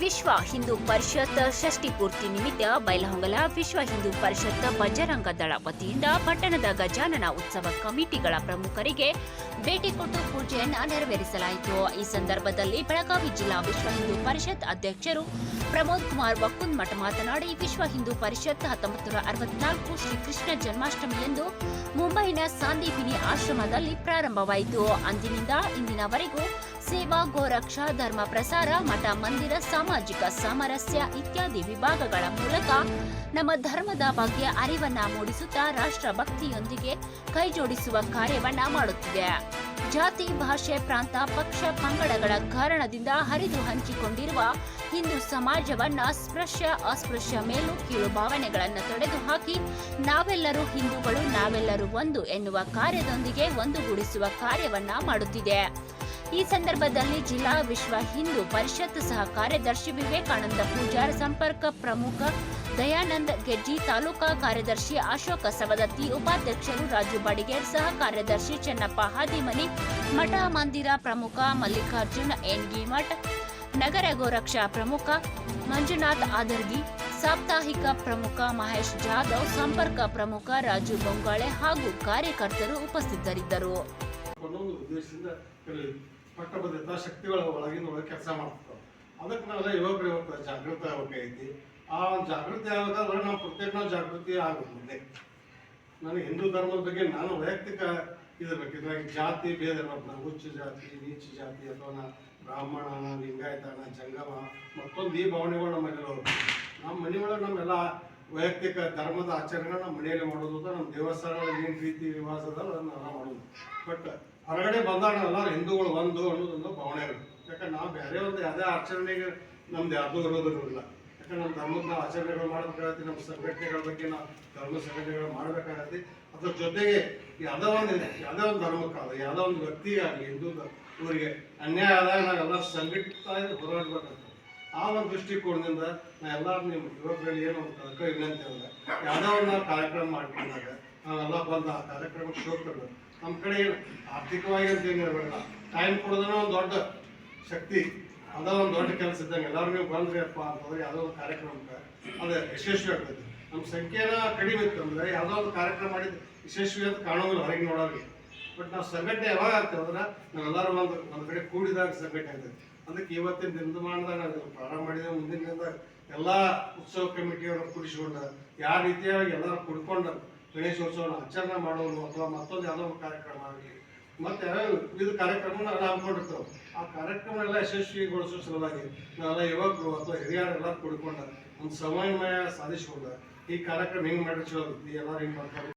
ವಿಶ್ವ ಹಿಂದೂ ಪರಿಷತ್ ಷಷ್ಠಿ ಪೂರ್ತಿ ನಿಮಿತ್ತ ಬೈಲಹೊಂಗಲ ವಿಶ್ವ ಹಿಂದೂ ಪರಿಷತ್ ಬಜರಂಗ ದಳ ವತಿಯಿಂದ ಪಟ್ಟಣದ ಗಜಾನನ ಉತ್ಸವ ಕಮಿಟಿಗಳ ಪ್ರಮುಖರಿಗೆ ಭೇಟಿ ಕೊಟ್ಟು ಪೂಜೆಯನ್ನು ನೆರವೇರಿಸಲಾಯಿತು. ಈ ಸಂದರ್ಭದಲ್ಲಿ ಬೆಳಗಾವಿ ಜಿಲ್ಲಾ ವಿಶ್ವ ಹಿಂದೂ ಪರಿಷತ್ ಅಧ್ಯಕ್ಷರು ಪ್ರಮೋದ್ ಕುಮಾರ್ ವಕ್ಕುಂದ್ ಮಠ ಮಾತನಾಡಿ, ವಿಶ್ವ ಹಿಂದೂ ಪರಿಷತ್ ಹತ್ತೊಂಬತ್ತು ನೂರ ಅರವತ್ನಾಲ್ಕು ಶ್ರೀಕೃಷ್ಣ ಜನ್ಮಾಷ್ಟಮಿಯಂದು ಮುಂಬೈನ ಸಾಂದೀಪಿನಿ ಆಶ್ರಮದಲ್ಲಿ ಪ್ರಾರಂಭವಾಯಿತು. ಅಂದಿನಿಂದ ಇಂದಿನವರೆಗೂ ಸೇವಾ ಗೋರಕ್ಷಾ ಧರ್ಮ ಪ್ರಸಾರ, ಮಠ, ಮಂದಿರ ಸಾಮಾಜಿಕ ಸಾಮರಸ್ಯ ಇತ್ಯಾದಿ ವಿಭಾಗಗಳ ಮೂಲಕ ನಮ್ಮ ಧರ್ಮದ ಬಗ್ಗೆ ಅರಿವನ್ನ ಮೂಡಿಸುತ್ತಾ ರಾಷ್ಟ್ರಭಕ್ತಿಯೊಂದಿಗೆ ಕೈಜೋಡಿಸುವ ಕಾರ್ಯವನ್ನ ಮಾಡುತ್ತಿದೆ. ಜಾತಿ, ಭಾಷೆ, ಪ್ರಾಂತ, ಪಕ್ಷ, ಪಂಗಡಗಳ ಕಾರಣದಿಂದ ಹರಿದು ಹಂಚಿಕೊಂಡಿರುವ ಹಿಂದೂ ಸಮಾಜವನ್ನ ಸ್ಪೃಶ್ಯ, ಅಸ್ಪೃಶ್ಯ ಮೇಲೂ ಕೀಳು ಭಾವನೆಗಳನ್ನು ತೊಡೆದು ಹಾಕಿ ನಾವೆಲ್ಲರೂ ಹಿಂದೂಗಳು, ನಾವೆಲ್ಲರೂ ಒಂದು ಎನ್ನುವ ಕಾರ್ಯದೊಂದಿಗೆ ಒಂದುಗೂಡಿಸುವ ಕಾರ್ಯವನ್ನ ಮಾಡುತ್ತಿದೆ. ಈ ಸಂದರ್ಭದಲ್ಲಿ ಜಿಲ್ಲಾ ವಿಶ್ವ ಹಿಂದೂ ಪರಿಷತ್ ಸಹ ಕಾರ್ಯದರ್ಶಿ ವಿವೇಕಾನಂದ ಪೂಜಾರ್ ಸಂಪರ್ಕ ಪ್ರಮುಖ ದಯಾನಂದ ಗೆಜ್ಜಿ ತಾಲೂಕಾ ಕಾರ್ಯದರ್ಶಿ ಅಶೋಕ ಸವದತ್ತಿ, ಉಪಾಧ್ಯಕ್ಷರು ರಾಜು ಬಡಿಗೇರ್ ಸಹ ಕಾರ್ಯದರ್ಶಿ ಚೆನ್ನಪ್ಪ ಹಾದಿಮನಿ, ಮಠ ಮಂದಿರ ಪ್ರಮುಖ ಮಲ್ಲಿಕಾರ್ಜುನ ಎನ್ಗಿ ಮಠ, ನಗರ ಗೋರಕ್ಷಾ ಪ್ರಮುಖ ಮಂಜುನಾಥ್ ಆದರ್ಗಿ, ಸಾಪ್ತಾಹಿಕ ಪ್ರಮುಖ ಮಹೇಶ್ ಜಾಧವ್, ಸಂಪರ್ಕ ಪ್ರಮುಖ ರಾಜು ಬೊಂಗಾಳೆ ಹಾಗೂ ಕಾರ್ಯಕರ್ತರು ಉಪಸ್ಥಿತರಿದ್ದರು. ಪಟ್ಟಬದ್ಧತ ಶಕ್ತಿಗಳ ಒಳಗಿನ ಒಳಗೆ ಕೆಲಸ ಮಾಡ್ತಾವೆ ಅದಕ್ಕೆ ನಾವೆಲ್ಲ ಯುವಕರು ಇವತ್ತು ಜಾಗೃತಿ ಆಗಬೇಕೈತಿ ಆ ಜಾಗೃತಿ ಆಗಬೇಕಾದ್ರೆ ನಾವು ಪ್ರತ್ಯೇಕ ಜಾಗೃತಿ ಆಗುತ್ತೆ ನಾನು ನನಗೆ ಹಿಂದೂ ಧರ್ಮದ ಬಗ್ಗೆ ನಾನು ವೈಯಕ್ತಿಕ ಇದ್ರ ಬಗ್ಗೆ ಇದ್ರಾಗ ಜಾತಿ ಭೇದ ಇರ್ಬೇಕು. ಉಚ್ಚ ಜಾತಿ, ನೀಚ ಜಾತಿ ಅಥವಾ ನಾ ಬ್ರಾಹ್ಮಣನ ಲಿಂಗಾಯತನ ಜಂಗಮ ಮತ್ತೊಂದು ಈ ಭಾವನೆಗಳು ನಮ್ಮಲ್ಲಿರೋ ನಮ್ಮ ಮನೆಯೊಳಗೆ ನಮ್ಮೆಲ್ಲ ವೈಯಕ್ತಿಕ ಧರ್ಮದ ಆಚರಣೆಗಳನ್ನ ನಮ್ಮ ಮನೆಯಲ್ಲಿ ಮಾಡೋದು ಅಥವಾ ನಮ್ಮ ದೇವಸ್ಥಾನಗಳಲ್ಲಿ ಏನು ರೀತಿ ರಿವಾಜ ಅದಲ್ಲ ನಾವು ಮಾಡೋದು. ಬಟ್ ಹೊರಗಡೆ ಬಂದಾಗ ಹಿಂದೂಗಳು ಒಂದು ಅನ್ನೋದೊಂದು ಭಾವನೆಗಳು ಯಾಕಂದ್ರೆ ನಾವು ಬೇರೆ ಒಂದು ಯಾವುದೇ ಆಚರಣೆಗೆ ನಮ್ದು ಯಾವುದೂ ಇರೋದಿರೋದಿಲ್ಲ ಯಾಕಂದ್ರೆ ನಮ್ಮ ಧರ್ಮದ ಆಚರಣೆಗಳು ಮಾಡಬೇಕಾಗತ್ತೆ, ನಮ್ಮ ಸಂಘಟನೆಗಳ ಬಗ್ಗೆ ನಾವು ಧರ್ಮ ಸಂಘಟನೆಗಳು ಮಾಡಬೇಕಾಗತ್ತೆ. ಅದ್ರ ಜೊತೆಗೆ ಯಾವುದೋ ಒಂದು ಯಾವುದೋ ಒಂದು ಧರ್ಮಕ್ಕಾಗಲಿ ಯಾವುದೋ ಒಂದು ವ್ಯಕ್ತಿಗಾಗಲಿ ಹಿಂದೂ ಇವರಿಗೆ ಅನ್ಯಾಯ ಆದಾಗ ನಾವೆಲ್ಲ ಸಂಘಟಿತ ಹೋರಾಡಬೇಕಾಗ್ತದೆ. ಆ ಒಂದು ದೃಷ್ಟಿಕೋನದಿಂದ ನಾ ಎಲ್ಲರೂ ನಿಮ್ಮ ಯುವಕರಲ್ಲಿ ಏನು ಕಳಕ ವಿನಂತಿ ಅಂದ್ರೆ ಯಾವ್ದೋ ಒಂದು ನಾವು ಕಾರ್ಯಕ್ರಮ ಮಾಡ್ಕೊಂಡಾಗ ನಾವೆಲ್ಲ ಬಂದು ಆ ಕಾರ್ಯಕ್ರಮಕ್ಕೆ ಶೋಕರು ನಮ್ಮ ಕಡೆ ಏನು ಆರ್ಥಿಕವಾಗಿ ಅಂತ ಏನು ಟೈಮ್ ಕೊಡೋದನ್ನ ಒಂದು ದೊಡ್ಡ ಶಕ್ತಿ. ಅದ ಒಂದು ದೊಡ್ಡ ಕೆಲಸ ಇದ್ದಂಗೆ ಎಲ್ಲರೂ ನೀವು ಬಂದ್ರಿ ಅಪ್ಪ ಅಂತಂದ್ರೆ ಯಾವುದೋ ಒಂದು ಕಾರ್ಯಕ್ರಮಕ್ಕೆ ಅದು ಯಶಸ್ವಿ ಆಗ್ತದೆ. ನಮ್ಮ ಸಂಖ್ಯೆನ ಕಡಿಮೆ ಇತ್ತು ಅಂದರೆ ಯಾವುದೋ ಒಂದು ಕಾರ್ಯಕ್ರಮ ಮಾಡಿದ್ರೆ ಯಶಸ್ವಿ ಅಂತ ಕಾಣೋದಿಲ್ಲ ಹೊರಗೆ ನೋಡೋರಿಗೆ. ಬಟ್ ನಾವು ಸಂಘಟನೆ ಯಾವಾಗ ಆಗ್ತೇವೆ ಅಂದ್ರೆ ನಾವೆಲ್ಲರೂ ಒಂದು ಒಂದು ಕಡೆ ಕೂಡಿದಾಗ ಸಂಘಟನೆ ಆಗ್ತದೆ. ಅದಕ್ಕೆ ಇವತ್ತಿನ ದಿನಮಾನದಾಗ ನಾವು ಇದನ್ನ ಪ್ರಾರಂಭ ಮಾಡಿದ, ಮುಂದಿನ ದಿನದಾಗ ಎಲ್ಲ ಉತ್ಸವ ಕಮಿಟಿಯವರು ಕೂಡಿಸಿಕೊಂಡು, ಯಾವ ರೀತಿಯಾಗಿ ಎಲ್ಲರೂ ಕುಡ್ಕೊಂಡು ಗಣೇಶೋತ್ಸವನ ಆಚರಣೆ ಮಾಡೋರು ಅಥವಾ ಮತ್ತೊಂದು ಯಾವುದೋ ಒಂದು ಕಾರ್ಯಕ್ರಮ ಆಗಲಿ, ಮತ್ತೆ ವಿವಿಧ ಕಾರ್ಯಕ್ರಮ ನಾವು ಹಮ್ಮಿಕೊಂಡಿರ್ತೇವೆ. ಆ ಕಾರ್ಯಕ್ರಮ ಎಲ್ಲ ಯಶಸ್ವಿಗೊಳಿಸೋ ಸಲುವಾಗಿ ನಾವೆಲ್ಲ ಯುವಕರು ಅಥವಾ ಹಿರಿಯರೆಲ್ಲ ಕುಡ್ಕೊಂಡು ಒಂದು ಸಮನ್ವಯ ಸಾಧಿಸಿಕೊಂಡ ಈ ಕಾರ್ಯಕ್ರಮ ಹೆಂಗೆ ಮಾಡಿ ಚಲೋ ಎಲ್ಲರೂ ಹಿಂಗೆ ಮಾಡ್ತಾರೆ?